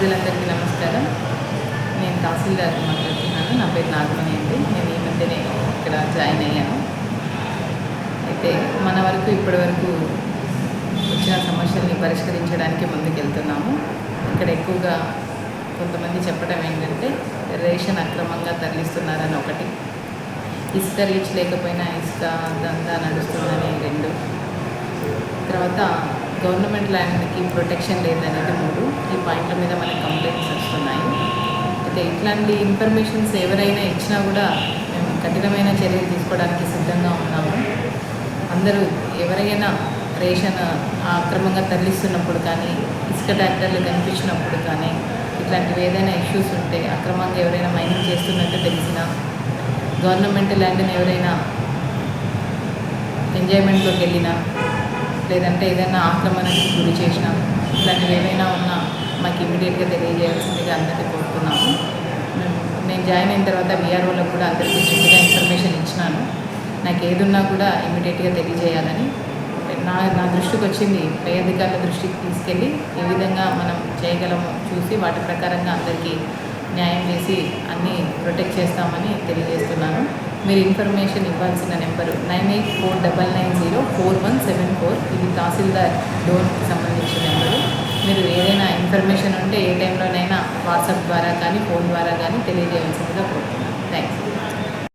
ప్రజలందరికీ నమస్కారం. నేను తహసీల్దార్ మాట్లాడుతున్నాను. నా పేరు నాగమణి అండి. నేను ఈ మధ్యనే ఇక్కడ జాయిన్ అయ్యాను. అయితే మన వరకు ఇప్పటి వరకు వచ్చిన సమస్యల్ని పరిష్కరించడానికి ముందుకెళ్తున్నాము. ఇక్కడ ఎక్కువగా కొంతమంది చెప్పడం ఏంటంటే రేషన్ అక్రమంగా తరలిస్తున్నారని ఒకటి. ఇసుక రీచ్ లేకపోయినా ఇసుక దందా నడుస్తుందని రెండు. తర్వాత గవర్నమెంట్ ల్యాండ్కి ప్రొటెక్షన్ లేదనేది మూడు. పాయింట్ల మీద మనకి కంప్లైంట్స్ వస్తున్నాయి. అయితే ఇట్లాంటి ఇన్ఫర్మేషన్స్ ఎవరైనా ఇచ్చినా కూడా మేము కఠినమైన చర్యలు తీసుకోవడానికి సిద్ధంగా ఉన్నాము. అందరూ ఎవరైనా రేషన్ అక్రమంగా తరలిస్తున్నప్పుడు కానీ ఇసుక ట్రాక్టర్లు కనిపించినప్పుడు కానీ ఇట్లాంటివి ఏదైనా ఇష్యూస్ ఉంటే అక్రమంగా ఎవరైనా మైనింగ్ చేస్తున్నట్టు తెలిసినా గవర్నమెంట్ ల్యాండ్ని ఎవరైనా ఎంజాయ్మెంట్లోకి వెళ్ళినా లేదంటే ఏదైనా ఆక్రమణకి గురి చేసినా ఇట్లాంటివి ఏమైనా ఉన్నా మాకు ఇమీడియట్గా తెలియజేయాల్సిందిగా అందరికీ కోరుకున్నాము నేను జాయిన్ అయిన తర్వాత విఆర్ఓలకు కూడా అందరికీ స్ట్రిక్ట్గా ఇన్ఫర్మేషన్ ఇచ్చినాను. నాకు ఏదున్నా కూడా ఇమీడియట్గా తెలియజేయాలని. నా నా దృష్టికి వచ్చింది పై అధికారుల దృష్టికి తీసుకెళ్ళి ఏ విధంగా మనం చేయగలమో చూసి వాటి ప్రకారంగా అందరికీ న్యాయం చేసి అన్నీ ప్రొటెక్ట్ చేస్తామని తెలియజేస్తున్నాను. మీరు ఇన్ఫర్మేషన్ ఇవ్వాల్సిన number nine eight four double nine zero four one seven four ఇది తహసీల్దార్ డోర్కి సంబంధించిన నెంబరు. మీరు ఏదైనా ఇన్ఫర్మేషన్ ఉంటే ఏ టైంలోనైనా వాట్సాప్ ద్వారా కానీ ఫోన్ ద్వారా కానీ తెలియజేయాల్సిందిగా కోరుతున్నాను.